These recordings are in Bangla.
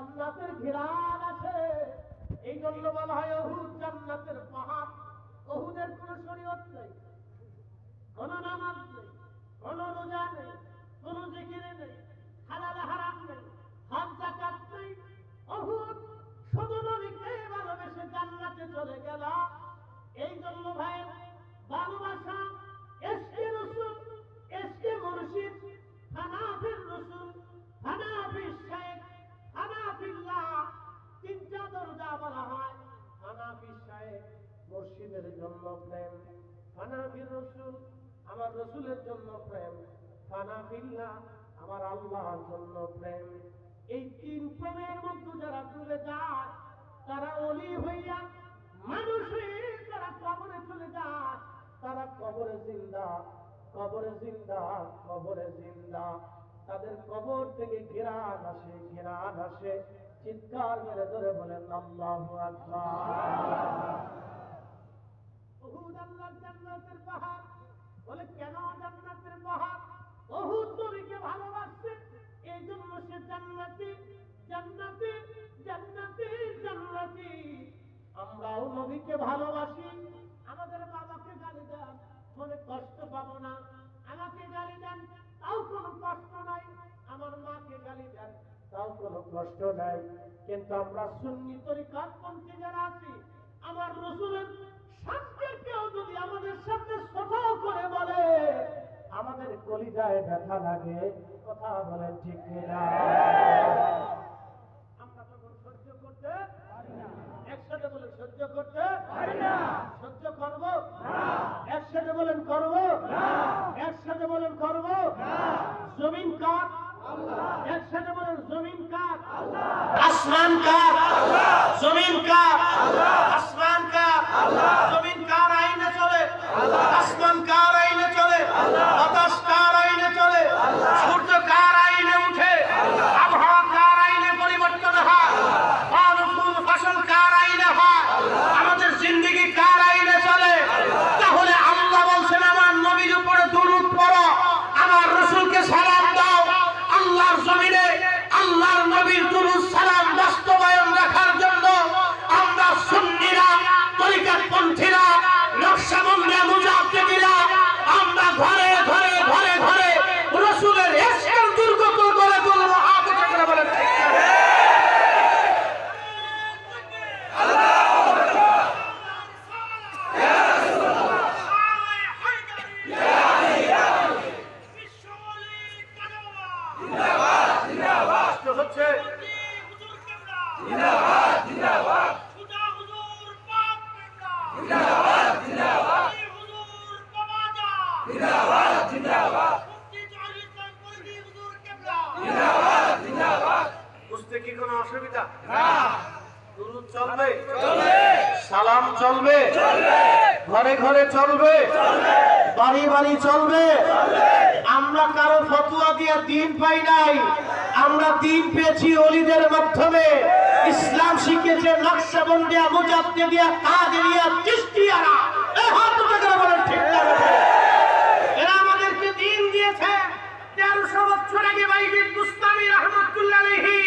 জান্নাতের ঘিরান আছে। এই জন্য বলা হয় অহুদ জান্নাতের পাহাড়। অহুদের কোনো শরীয়ত নেই, কোনো নামাজ নেই, কোনো রোজা নেই, কোনো জিকিরে নেই। মুর্শিদের জন্য প্রেম। হানাফির রসুল, আমার রসুলের জন্য প্রেম। হানাফিল্লাহ আমার আল্লাহর জন্য প্রেম। এই তিন প্রেমের মধ্যে যারা ডুবে যায়, তারা অলি হইয়া মানুষ হয়ে যারা কবরে চলে যায়, তারা কবরে জিন্দা কবরে জিন্দা কবরে জিন্দা। তাদের কবর থেকে ঘেরান আসে ঘেরান আসে। চিৎকার মেরে ধরে বলেন, আল্লাহু আকবার। উহুদ আল্লাহর জান্নাতের পাহাড়। বলে, কেন জান্নাতের পাহাড়? উহুদ নবীকে ভালোবাসছে। এই জন্য সে জান্নাতি জান্নাতি জান্নাতি জান্নাতি। আমরাও নবীকে ভালোবাসি। আমাদের বাবাকে গালি দেন, মনে কষ্ট পাবো না। আমাকে গালি দেন, তাও কোনো কষ্ট নাই। আমার মাকে গালি দেন, তাও কোনো কষ্ট নাই। কিন্তু আমরা সুন্নি তরিকার পন্থী যারা আছি, আমার রসুলের আমাদের সামনে করে বলে আমাদের কলিজায় ব্যথা লাগে কথা বলে ঠিক কিনা আমরা তখন সহ্য করতে একসাথে বলেন সহ্য করতে সহ্য করব একসাথে বলেন করব একসাথে বলেন করব জমিন কার একসাথে বলেন জমিন কার আসমান কার জমিন কার আসমান কার জমিন কার আইনে চলে আসমান কার আইনে চলে বাতাস কার আইনে চলে সূর্য কার আইনে উঠে আবহাওয়া কার আইনে পরিবর্তন হয় ফল ফুল ফসল কার আইনে হয় আমাদের জিন্দগি কার আইনে চলে তাহলে আল্লাহ বলছেন আমার নবীর উপরে দুরুদ পড়ো আমার রসুলকে সালাম দাও আল্লাহর জমিনে আল্লাহর নবীর দুরুদ সালাম বাস্তবায়ন রাখার জন্য আমরা সুন্নিরা তরিকাত পন্থীরা নকশাবন্দিয়া মুজাহিদিরা আমরা ঘরে ঘরে ঘরে ঘরে রসুলের ইশকের দুর্গ করে তুলবো হাত উঁচু করে বলেন ঠিক না? কষ্ট হচ্ছে বুঝতে কি কোনো অসুবিধা দুরুদ চলবে সালাম চলবে ঘরে ঘরে চলবে বাড়ি বাড়ি চলবে আমরা কারও ফতুয়া দিয়ে দিন পাই নাই আমরা দিন পেয়েছি অলিদের মাধ্যমে ইসলাম শিখেছে নকশাবন্দিয়া মুজাদ্দিদিয়া কাদেরিয়া চিশতিয়ারা এই হাত উঠে বলেন, ঠিক এরা আমাদেরকে দিন দিয়েছে। তেরোশো বছর আগে বাইবিল মুস্তামি রহমতুল্লাহ আলাইহি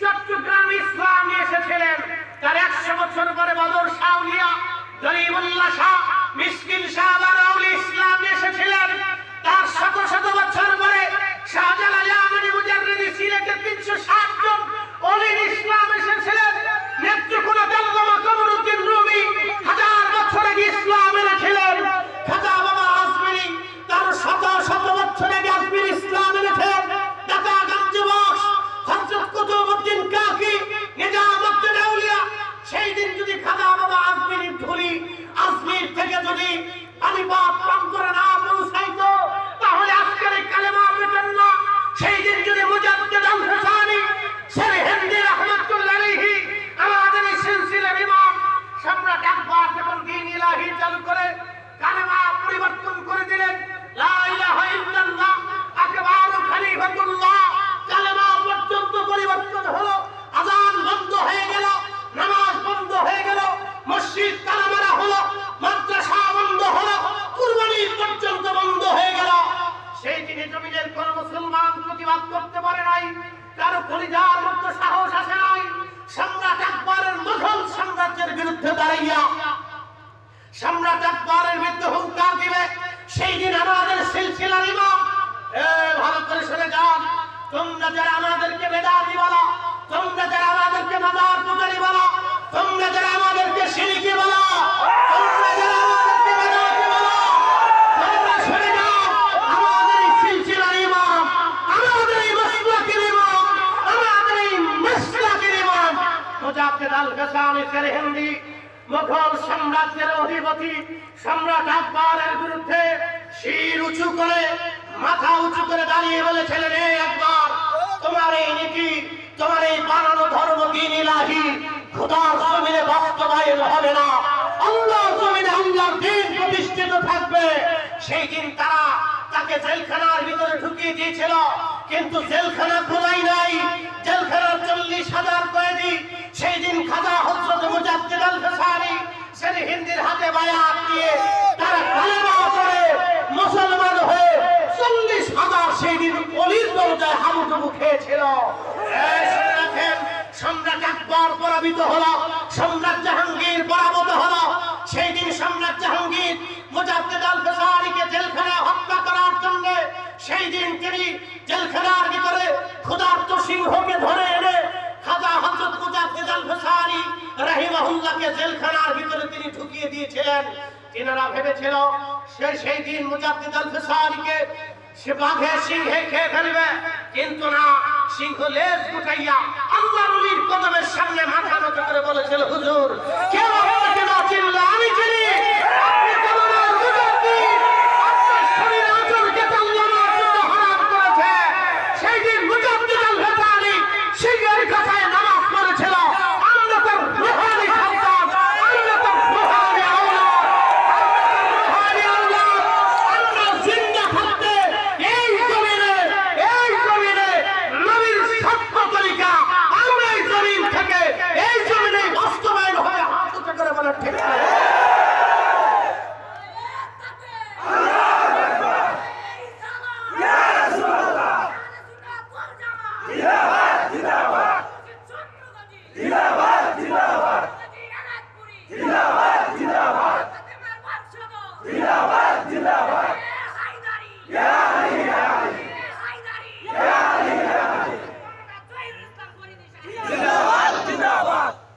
চট্টগ্রাম ইসলাম এসেছিলেন। তার একশো বছর পরে বদর শাহলিয়া জলিমুল্লাহ শাহ, মিসকিন শাহ বারাউলি ইসলাম এসেছিলেন। তার শত শত বছর পরে শাহজালাল আমনি মুজাররিদি সিলেটে তিনশো ষাট জন অলিল ইসলাম এসেছিলেন। নেত্রকোনা আল্লামা কমরউদ্দিন রুমি হাজার বছর আগে ইসলাম এনেছিলেন। খাজা বাবা আজমিরি তার শত শত বছর আগে ইসলাম এনেছেন। দাদা গান্ধী বক্স, হযরত কাকি নিজামউদ্দিন আউলিয়া। সেই দিন যদি খাজা বাবা আজমিরির ধুলি, আজমির থেকে যদি আলিবাদ প্রান্তরে না পৌঁছায় সাম্রাজ্যের অধিপতি, সম্রাট আকবরের বিরুদ্ধে শির উঁচু করে, মাথা উঁচু করে দাঁড়িয়ে বলেছিলেন রে আকবর, তোমার এই নীতি, তোমার এই বানানো ধর্ম দিন ইলাহি, খোদার জমিনে বাস্তবায়ন হবে না। আল্লাহর জমিনে আল্লাহর দিন প্রতিষ্ঠিত থাকবে। সেই দিন তারা তাকে জেলখানার ভিতরে ঢুকিয়ে দিয়েছিল, কিন্তু জেলখানা খোলাই নাই। জেলখানার চল্লিশ হাজার কয়েদি, সেই দিন খাজা হজরত মুজাদ্দিদ আল ফেসানি সেন হিন্দির হাতে বায়াত দিয়ে তারা কালেমা করে মুসলমান হয়ে চল্লিশ হাজার সেই দিন অলির দরজায় হাবুডুবু খেয়েছিল। সম্রাট আকবর পরাজিত হলো, সম্রাট জাহাঙ্গীর পরাভূত হলো। সেই দিন সম্রাট জাহাঙ্গীর মুজাদ্দিদ আল ফেসারিকে জেলখানায় হত্যা করার জন্য, সেই দিন তিনি জেলখানার ভিতরে ক্ষুধার্ত সিংহকে ধরে এনে সেই দিন সামনে মাথা নত করে বলেছিল হুজুর সেই দিন মুজাদ্দিদ সিংহের কথায় নামাজ পড়েছিল আমরা তার রুহানি সন্তান আমরা তার রুহানি আওলাদ রুহানি আওলাদ আমরা জিন্দা থাকতে এই জমিনে এই জমিনে নবীর সত্য তরিকা আমরা এই জমিন থেকে এই জমিনে বাস্তবায়ন হয়ে হাত উঁচু করে বলে ঠিক আছে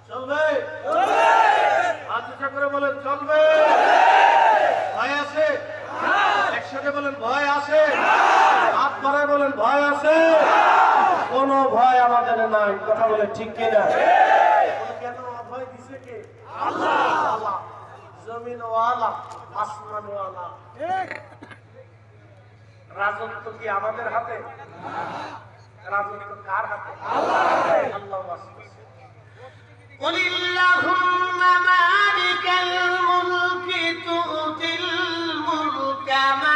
চলবে হাত উঁচা করে বলেন চলবে ভয় আছে একসাথে বলেন ভয় আছে হাত ধরায় বলেন ভয় আছে কোন ভয় আমাদের নাই কথা বলে ঠিক কিনা কেন অভয় দিছে কে আল্লাহ আল্লাহ জমিন ওয়ালা আসমান ওয়ালা রাজত্ব কি আমাদের হাতে রাজত্ব কার হাতে আল্লাহ আল্লাহ قل اللهم مالك الملك تؤتي الملك من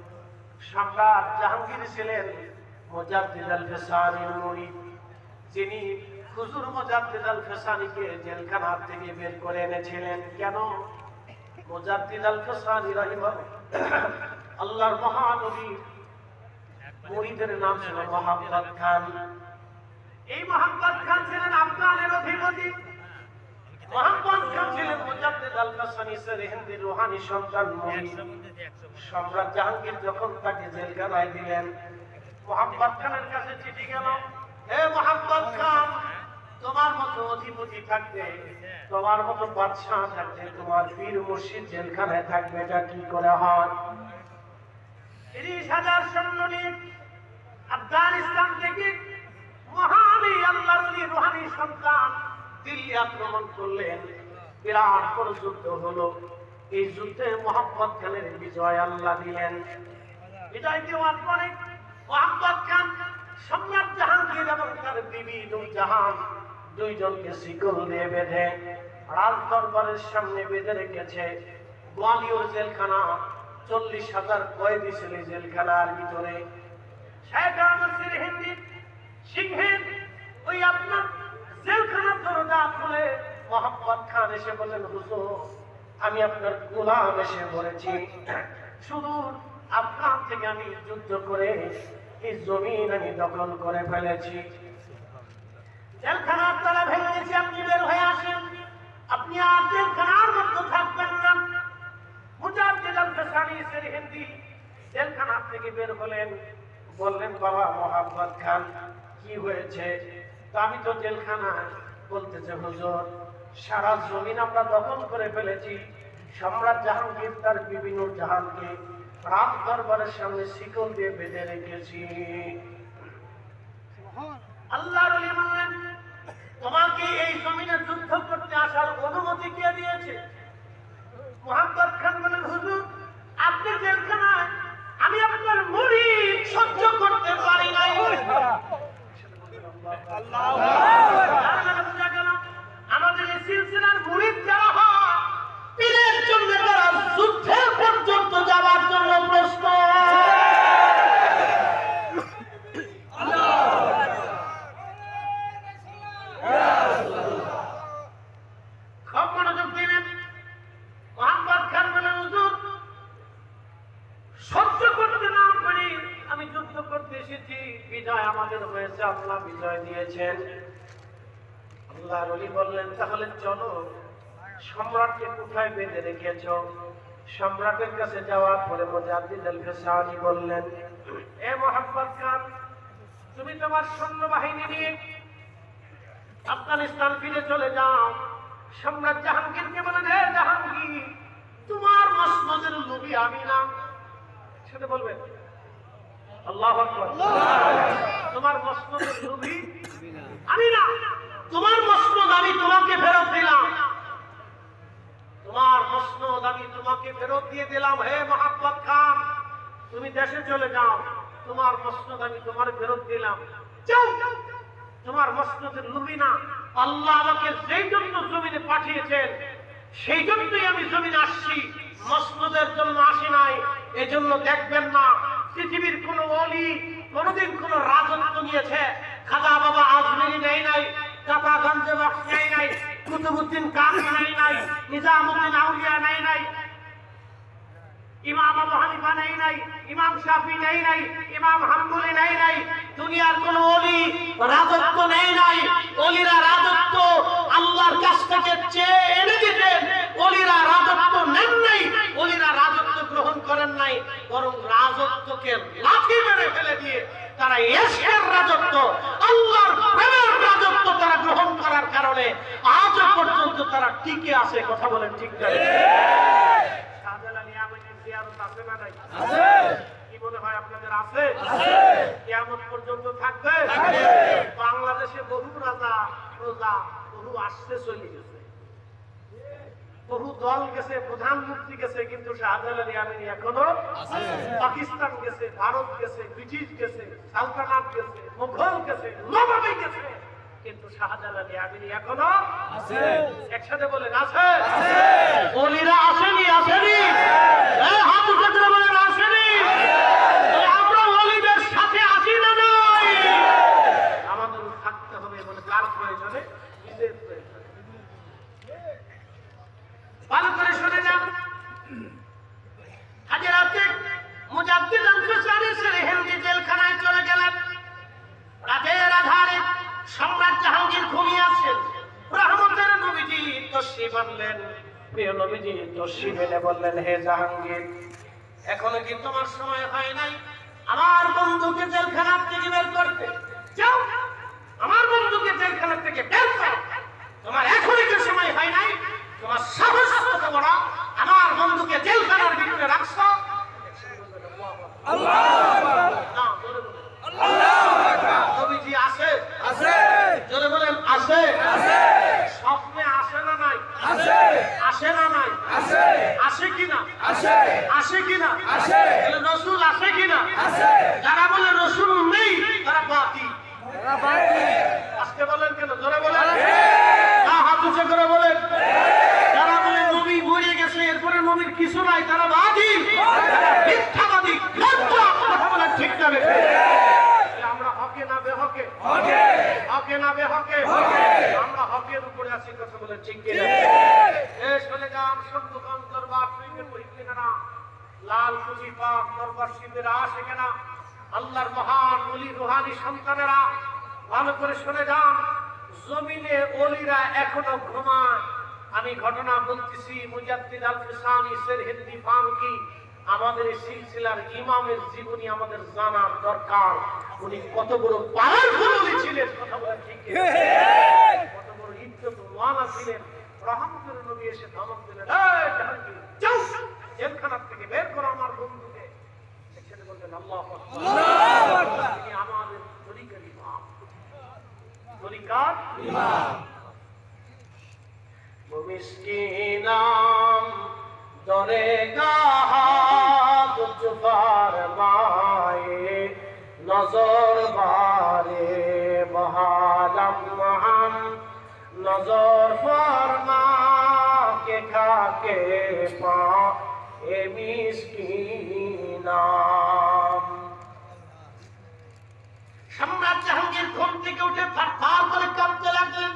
সম্রাট জাহাঙ্গীর ছিলেন মুজাদ্দিদ ফেসানির মুরিদ যিনি হুজুর মুজাদ্দিদ ফেসানিকে জেলখানা থেকে বের করে এনেছিলেন। কেন? মুজাদ্দিদ ফেসানি রাহিমাহ আল্লাহর মহানবী মুরিদের নাম ছিল মোহাম্মদ খান। এই মোহাম্মদ খান ছিলেন আফগানের অধিপতি। মুজাদ্দিদ আল কাসানি সন্তান সম্রাট জাহাঙ্গীর যখন তাকে জেলখানায় দিলেন মোহাম্মদ খানের কাছে চিঠি গেল হে মোহাম্মদ খান তোমার মতো অধিপতি থাকবে তোমার মতো বাদশাহ থাকবে তোমার পীর মুর্শিদ জেলখানায় থাকবে এটা কি করে হয়? তিরিশ হাজার সৈন্য নিয়ে আফগানিস্তান থেকে মহাবী আল্লাহর ওলি রুহানি সন্তান দিল্লি আক্রমণ করলেন। বিরাট বড় যুদ্ধ হলো। এই যুদ্ধে মোহাম্মদ খানের বিজয় আল্লাহ দিলেন। বিজয় দেওয়ার পরে মোহাম্মদ খান সম্রাট জাহাঙ্গীর এবং তার বিবি জাহান দুইজনকে শিকল দিয়ে বেঁধে রাজ দরবারের সামনে বেঁধে রেখেছে। গোয়ালিয়র জেলখানা, চল্লিশ হাজার কয়েদি ছিল জেলখানার ভিতরে। শেখ আহমদ সির হিন্দি, সিংহের ওই আপনার জেলখানার দরজা খুলে মোহাম্মদ খান এসে বলেন হুজুর, আমি আপনার গোলাম এসে পড়েছি শুধু আফগান থেকে আমি যুদ্ধ করে এই জমিন আমি দখল করে ফেলেছি। জেলখানার তালা ভেঙে গেছে আপনি বের হয়ে আসেন। আপনি আর জেলখানার মধ্যে থাকবেন না। মুজাহিদ আল ফেসানি সের হিন্দি জেলখানা থেকে বের হলেন। বললেন, বাবা মোহাম্মদ খান, কি হয়েছে? তো আমি তো জেলখানা বলতেছে, হুজুর সারা জমিন আমরা দখল করে ফেলেছি। সম্রাট জাহাঙ্গীর তার বিভিন্ন জাহানকে রাত দরবারের সামনে শিকল দিয়ে বেঁধে রেখেছি। আল্লাহ তোমাকে এই জমিনে যুদ্ধ করতে আসার অনুমতি কে দিয়েছে মোহাম্মদ খান বলেন হুজুর আপনি জেলখানায় আমি আপনার মুড়ি সহ্য করতে পারি নাই তার মানে বোঝা গেল, আমাদের এই সিলসিলার মুরিদ যারা হয়, পীরের জন্য তারা যুদ্ধের পর্যন্ত যাওয়ার জন্য প্রস্তুত খুব মনোযোগ দিবেন মোহাম্মদ খান বলেন হুজুর সহ্য করতে না পারি আমি যুদ্ধ করতে এসেছি বিজয় আমাদের হয়েছে আল্লাহ বিজয় দিয়েছেন আল্লাহ রলি বললেন তাহলে চলো সম্রাটকে কোথায় বেঁধে রেখেছ সম্রাটের কাছে যাওয়ার পরে মুজাদ্দিদ আল ফেসানি বললেন, এ মোহাম্মদ খান, তুমি তোমার সৈন্যবাহিনী নিয়ে আফগানিস্তান ফিরে চলে যাও। সম্রাট জাহাঙ্গীরকে বলেন হে জাহাঙ্গীর, তোমার মসনদের লোভী আমি না। সেটা বলবেন। আল্লাহ তোমার মসনদের লোভী আমি না। তোমার মসনদ আমি তোমাকে ফেরত দিলাম। তোমার মসনদ আমি তোমাকে ফেরত দিয়ে দিলাম। হে মোহাম্মদ খান, তুমি দেশে চলে যাও। তোমার মসনদ আমি তোমার ফেরত দিলাম। তোমার মসনদের লুবি না আল্লাহ আমাকে যেই জন্য জমিনে পাঠিয়েছেন, সেই জন্যই আমি জমিনে আসছি। মসনদের জন্য আসি নাই এই জন্য দেখবেন না, পৃথিবীর কোন অলি কোনদিন কোন রাজত্ব নিয়েছে। খাজা বাবা আজমিরি নেই নাই দাতা গঞ্জে বক্স নেই নাই কুতুবুদ্দিন কামি নেই নাই, নিজামুদ্দিন আউলিয়া নেই নাই, ইমাম আবু হানিফা নেই নাই, ইমাম শাফি নেই নাই, ইমাম হাম্বলি নেই নাই, দুনিয়ার কোন অলি রাজত্ব নেই নাই অলিরা রাজত্ব আল্লাহর কাছ থেকে চেয়ে এনে দিতেন অলিরা রাজত্ব নেন নাই অলিরা রাজত্ব গ্রহণ করেন নাই, বরং রাজত্বকে লাঠি মেরে ফেলে দিয়ে তারা এসের রাজত্ব, আল্লাহর প্রেমের রাজত্ব তারা গ্রহণ করার কারণে আজ পর্যন্ত তারা টিকে আছে কথা বলেন ঠিক না? শাহজালাল ইয়ামানের জিয়ারত আছে কি আপনাদের আছে? কিয়ামত পর্যন্ত থাকবে? বাংলাদেশে বহু রাজা প্রজা বহু আসছে চলে গেছে। বহু দল গেছে প্রধানমন্ত্রী গেছে কিন্তু শাহজালাল ইয়ামানি এখনও পাকিস্তান গেছে ভারত গেছে ব্রিটিশ গেছে সালতানাত গেছে মুঘল গেছে নবাবী গেছে। কিন্তু শাহজালাল ইয়ামানি এখনও একসাথে বলেন আছে। অলিরা আসেনি আসেনি। এই হাত উঠে করে বলেন আসেনি। আমরা অলিদের সাথে আছি না নাই। আমাদের থাকতে হবে বলে কার প্রয়োজনে? নিজের প্রয়োজনে। ভালো করে শুনে যান। মুজাদ্দিদ আল-ফিসানি হিন্দি জেলখানায় চলে গেলেন। রাতের আধারে সম্রাট জাহাঙ্গীর ঘুমিয়ে আছেন। রহমতের নবীজি তশ্রী বানলেন প্রিয় নবীজি তশ্রী মেলে বললেন, হে জাহাঙ্গীর, এখনও কি তোমার সময় হয় নাই? আমার বন্ধুকে জেলখানা থেকে বের করতে। যাও, আমার বন্ধুকে জেলখানা থেকে বের করো। তোমার এখনই কি সময় হয় নাই? তোমার সাহস কত বড়? আমার বন্ধুকে জেলখানার ভিতরে রাখছো আল্লাহ নাই আছে আসে কিনা আছে আসে কিনা আসে। তাহলে রসুল আসে কিনা? যারা বলে রসুল নেই তারা বাতি। আজকে বলেন কেন? জোরে বলেন। না হাত উঁচু করে বলেন। যারা বলে নবী মরে গেছে এরপরে নবীর কিছু নাই তারা বাদী মিথ্যাবাদী কথা বলেন ঠিক না আমরা হকে না বেহকে? হকে। না বেহকে? আমরা হকের উপরে আছি কথা বলে ঠিক কিনা এ চলে যান সত্যকান দরবার শরীফের পরিক্রমা পাক আসে কেনা আল্লাহর মহান অলি রুহানি সন্তানেরা ভালো করে শুনে যান জমিনে অলিরা এখনও ঘুমায়। আমি ঘটনা বলতেছি মুজাদ্দিদ আল ফিসানি ফারুকি আমাদের এই সিলসিলার ইমামের জীবনী আমাদের জানার দরকার। উনি কত বড় পাওয়ারফুল ছিলেন কথা বলে ঠিক কত বড় ইজ্জত ওয়ালা ছিলেন। রহমতের নবী এসে ধমক দিলেন এই জাহাঙ্গীর যাও জেলখানার থেকে বের করো আমার বন্ধুকে বললেন আল্লাহ তিনি আমাদের তরিকার ইমাম। তরিকার ও মিসকিনাম দরে গাহাত জুফার মায়ে নজর বারে বহালাম হাম নজর ফরমা কে খাকে পা এ মিসকিনাম সম্রাট জাহাঙ্গীর ঘুম থেকে উঠে ফার করে কাঁপতে লাগলেন।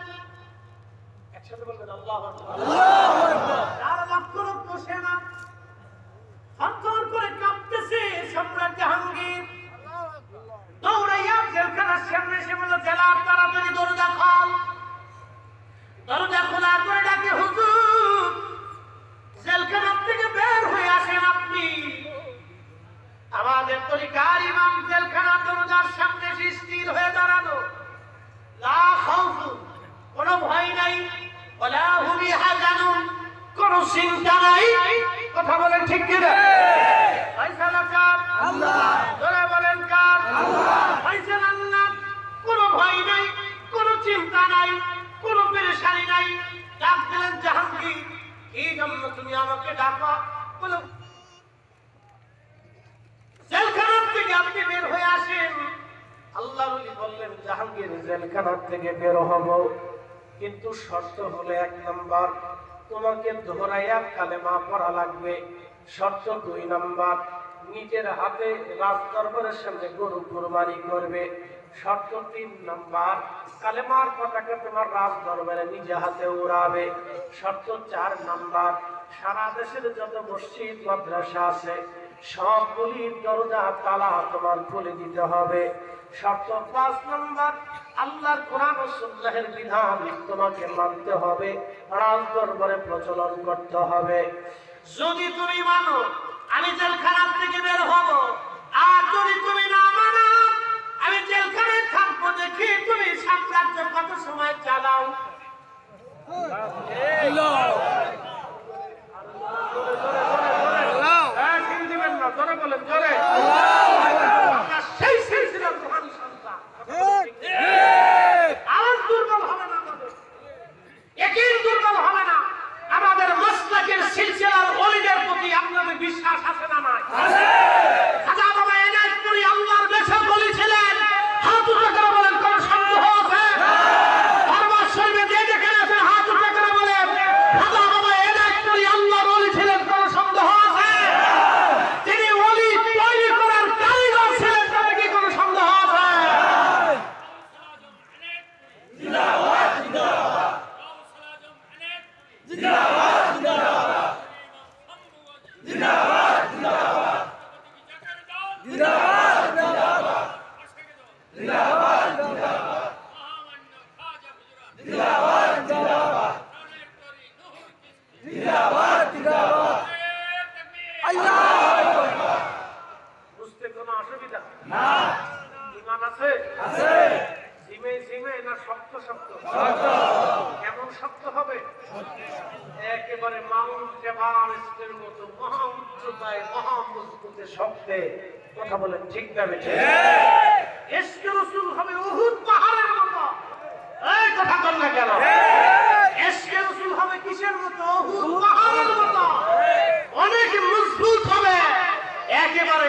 একসাথে বলবেন আল্লাহ চার লক্ষ লক্ষ সেনা থরথর করে কাঁপতেছে সম্রাট জাহাঙ্গীর। দৌড়াইয়া জেলখানার সামনে এসে বলল জেলার তাড়াতাড়ি দরজা খোল। দরজা পরে ডাকে হুজুর জেলখানার থেকে বের হয়ে আসেন আপনি আমাদের তরিকার ইমাম জেলখানার দরজার সামনে স্থির হয়ে দাঁড়ানো। লা খাউফু কোনো ভয় নাই। ওলা হুমি হাজানুন কোনো চিন্তা নাই। কথা বলেন ঠিক কি না ফয়সালা কার? আল্লাহ। জোরে বলেন কার? আল্লাহ। ফয়সালা আল্লাহ কোনো ভয় নাই কোনো চিন্তা নাই কোনো পেরেশানি নাই। ডাক দিলেন জাহাঙ্গীর এই জন্য তুমি আমাকে ডাকা? বলো আল্লাহ বললেন, জাহাঙ্গীর থেকে বের কিন্তু শর্ত এক তোমাকে কালেমা লাগবে। শর্ত দুই নাম্বার, নিজের হাতে রাজ দরবারের সামনে গরু কুরবানি করবে। শর্ত তিন নাম্বার, কালেমার পতাকা তোমার রাজ দরবারে নিজে হাতে উড়াবে। শর্ত চার নাম্বার, সারা দেশের যত মসজিদ, মাদ্রাসা আছে সবগুলির দরজা তালা তোমার খুলে দিতে হবে। সপ্তম পাঁচ নম্বর, আল্লাহর কোরআন ও সুন্নাহের বিধান তোমাকে মানতে হবে। রাজ দরবারে প্রচলন করতে হবে। যদি তুমি মানো, আমি জেলখানার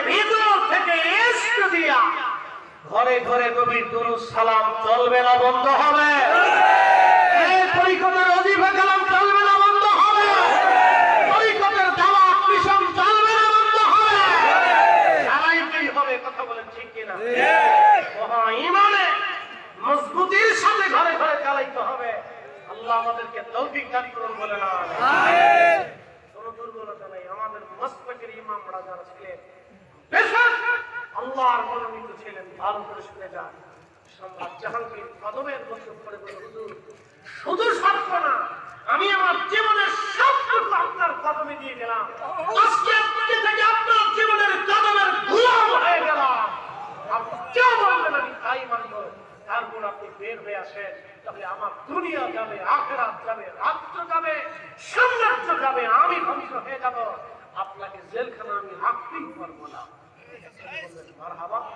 ভিতর থেকে এসে দিয়া। ঘরে ঘরে গভীর দুরুদ সালাম চলবে না বন্ধ হবে। এই অজিফা কালাম চলবে না বন্ধ হবে। তরিকতের দাওয়াত মিশন চলবে না বন্ধ হবে। চালাইতেই হবে কথা বলেন ঠিক কিনা? মহা ইমানে মজবুতির সাথে ঘরে ঘরে চালাইতে হবে। আল্লাহ আমাদেরকে তৌফিক দান করুন বলে না। কোনো দুর্বলতা নেই। আমাদের মস্তকের ইমামরা যারা ছিলেন আল্লাহর মনোনীত ছিলেন ভালো করে শুনে যান। সম্রাট জাহাঙ্গীর কদমের মধ্যে পড়ে বলে শুধু স্বপ্ন না, আমি আমার জীবনের সবটুকু আপনার কদমে দিয়ে গেলাম। থেকে আপনার জীবনের কদমের গোলাম হয়ে গেলাম। আপনি যা বলবেন আমি তাই মানব। তারপর আপনি বের হয়ে আসেন তবে আমার দুনিয়া যাবে, আখেরাত যাবে রাষ্ট্র যাবে, সাম্রাজ্য যাবে, আমি ধ্বংস হয়ে যাব। আপনাকে জেলখানা আমি রাখতেই পারব না।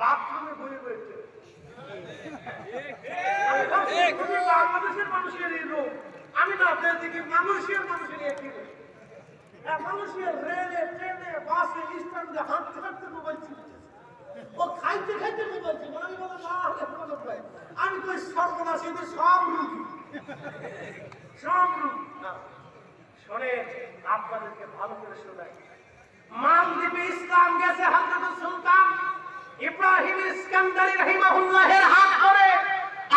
বাথরুমে বয়ে বইছে বাংলাদেশের মানুষের এই রোগ আমি না আপনার দিকে মানুষের মানুষের একই রোগ হ্যাঁ, মানুষের রেলে ট্রেনে বাসে স্ট্যান্ডে হাঁটতে হাঁটতে মোবাইল চিনতেছে ও খাইতে খাইতে মোবাইল চিনে আমি বলো না আমি কই সর্বনাশ এদের সব রুগী সব রুগী না শোনে আপনাদেরকে ভালো করে শোনাই মালদ্বীপে ইসলাম গেছে হযরত সুলতান ইব্রাহিম ইস্কান্দারি রাহিমাহুল্লাহের হাত ধরে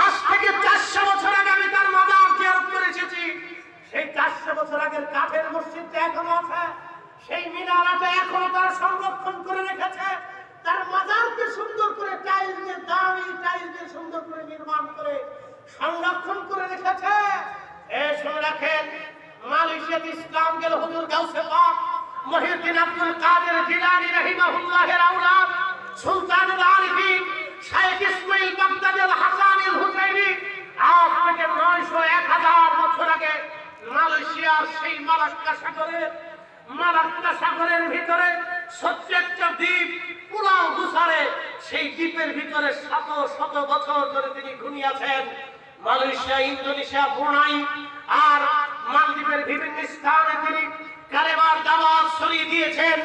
আজ থেকে 400 বছর আগে আমি তার মাজার জিয়ারত করে এসেছি। সেই 400 বছর আগের কাঠের মসজিদটা এখনও আছে। সেই মিনারাটা এখনও তারা সংরক্ষণ করে রেখেছে। তার মাজারকে সুন্দর করে টাইল দিয়ে দামি টাইল দিয়ে সুন্দর করে নির্মাণ করে সংরক্ষণ করে রেখেছে। এ শুনে রাখেন, মালয়েশিয়াতে ইসলাম গেল হুজুর গাউসে পাক। মহিউদ্দিন আব্দুল কাদের জিলানী রাহিমাহুল্লাহের আওলাদ। সুলতানুল আরিফিন শাইখ ইসমাইল বাগদাদের হাসানুল হুসাইনি, আজ থেকে নয়শো এক হাজার বছর আগে মালয়েশিয়ার সেই মালাক্কা সাগরের মালাক্কা সাগরের ভিতরে একটা দ্বীপ পুরাও দুসারে, সেই দ্বীপের ভিতরে শত শত বছর ধরে তিনি ঘুমিয়েছেন মালয়েশিয়া, ইন্দোনেশিয়া, ব্রুনাই আর মালদ্বীপের বিভিন্ন স্থানে তিনি কালেমার দাওয়াত ছড়িয়ে দিয়েছেন।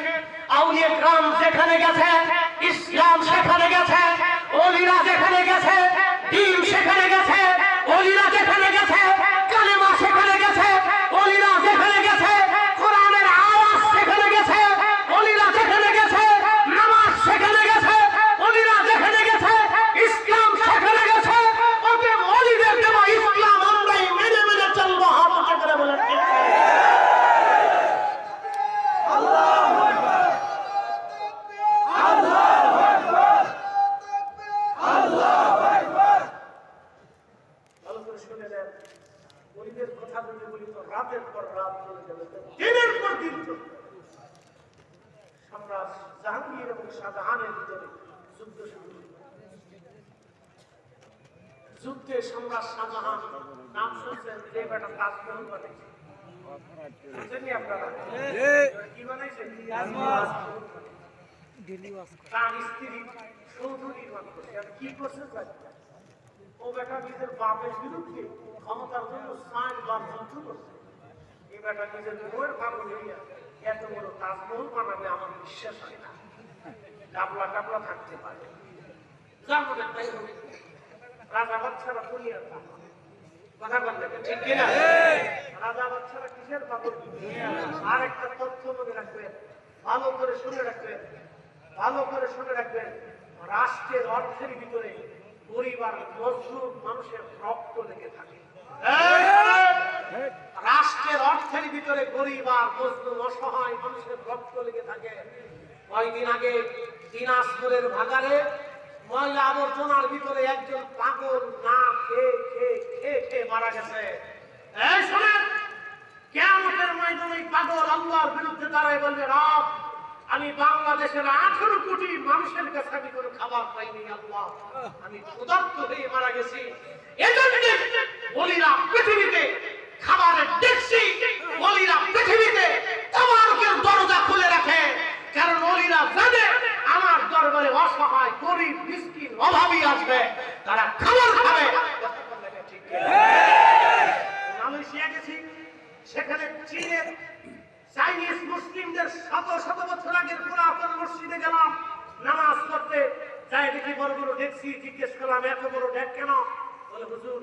আউলিয়া গ্রাম যেখানে গেছে, ইসলাম সেখানে গেছে, অলিরা যেখানে গেছে ডিম সেখানে গেছে, অলিরা যেখানে গেছে, কালেমা সেখানে গেছে অলিরা যেখানে গেছে কোরআনের আওয়াজ সেখানে গেছে অলিরা যেখানে গেছে নামাজ সেখানে গেছে অলিরা যেখানে গেছে ইসলাম সেখানে গেছে অতএব অলিদের দেওয়া ইসলাম আমরাই মেনে মেনে চলবো হাত উঁচু করে বলে ঠিক আছে। ভালো করে শুনে নেন গরিবের কথা যদি বলি তো রাতের পর রাত চলে যাবে দিনের পর দিন চলবে সম্রাট জাহাঙ্গীর এবং শাহজাহানের ভিতরে যুদ্ধ শুরু হলো। যুদ্ধে সম্রাট শাহজাহান নাম শুনছেন যে বেটা তাজমহল বানিয়েছে শুনছেননি আপনারা কি বানাইছে তাজমহল তার স্ত্রী সৌধ নির্মাণ করছে আর কি করছে জানি না। ও বেটা নিজের বাপের বিরুদ্ধে ক্ষমতার জন্য ষাট বার যুদ্ধ করছে। এই বেটা নিজের বউয়ের পাগল হইয়া এত বড় তাজমহল বানাবে আমার বিশ্বাস হয় না। ডাবলা ডাবলা থাকতে পারে। যার মনে তাই হবে। রাজা বাচ্চারা কিসের আর একটা তথ্য ভালো করে শুনে রাখবেন, ভালো করে শুনে রাখবেন, রাষ্ট্রের অর্থের ভিতরে পরিবার মজলুম মানুষের রক্ত লেগে থাকে। রাষ্ট্রের অর্থের ভিতরে গরিব আর মজলুম অসহায় মানুষের রক্ত লেগে থাকে। কয়দিন আগে দিনাজপুরের ভাগারে ময়লা আবর্জনার ভিতরে একজন পাগল না খেয়ে খেয়ে খেয়ে খেয়ে মারা গেছে। এই শোনেন কেমতের ময়দানে পাগল আল্লাহর বিরুদ্ধে দাঁড়ায় বলবে, রব আমি বাংলাদেশের আঠারো কোটি মানুষের কাছে আমি কোনো খাবার পাইনি আল্লাহ। আমি ক্ষুধার্ত হয়ে মারা গেছি। এজন্য বলিরা পৃথিবীতে খাবারের দেখছি বলিরা পৃথিবীতে তোমারকের দরজা খুলে রাখে কারণ অলিরা জানে আমার দরবারে অসহায় গরিব মিসকিন অভাবী আসবে। তারা খাবার খাবে। ঠিক মালয়েশিয়া গেছি সেখানে চীনের চাইনিজ মুসলিমদের শত শত বছর আগের পুরাতন মসজিদে গেলাম, নামাজ পড়তে। যাই দেখি বড় বড় দেখছি, জিজ্ঞেস করলাম, এত বড় ডেক কেন? বলে, হুজুর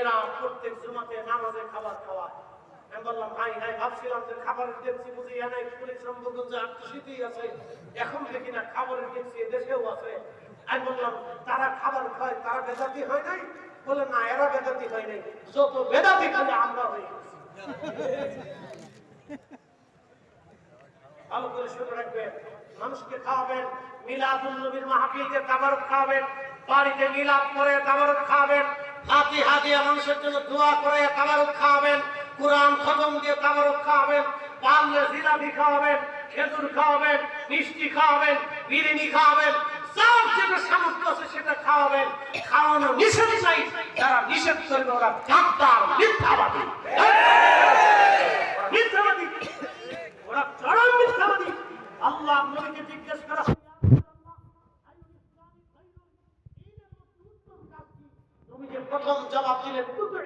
এরা প্রত্যেক জুমাতে নামাজে খাবার খাওয়ায়। আমি বললাম, ভাই ভাই, ভাবছিলাম যে খাবারের দেখছি, বুঝি এনাই পুলিশ সম্পর্কে আত্মশীতেই আছে। এখন দেখি না খাবারের দেখছি দেশেও আছে। আমি বললাম, তারা খাবার খায়, তারা বেদাতি হয় নাই? বলে, না, এরা বেদাতি হয় নাই। যত বেদাতি খালে আমরা হয়ে গেছি। ভালো করে শুনে রাখবেন। মানুষকে খাওয়াবেন মিলাদুল নবীর মাহফিলকে তাবারক খাওয়াবেন, বাড়িতে মিলাদ করে তাবারক খাওয়াবেন, হাতি হাতিয়া মানুষের জন্য দোয়া করে তাবারক খাওয়াবেন, কোরআন খতম দিয়ে তাবারক খাওয়াবেন পারলে জিলাপি খাওয়াবেন, খেজুর খাওয়াবেন, মিষ্টি খাওয়াবেন, বিরিয়ানি খাওয়াবেন যার যেটা সামর্থ্য আছে সেটা খাওয়াবেন। খাওয়ানো নিষেধ নাই, যারা নিষেধ করবে ওরা গাদ্দার মিথ্যাবাদী ওরা মিথ্যাবাদী ওরা চরম মিথ্যাবাদী আল্লাহ নবীকে জিজ্ঞেস করা হয়, প্রথম জবাব দিলেন তুতঈমুত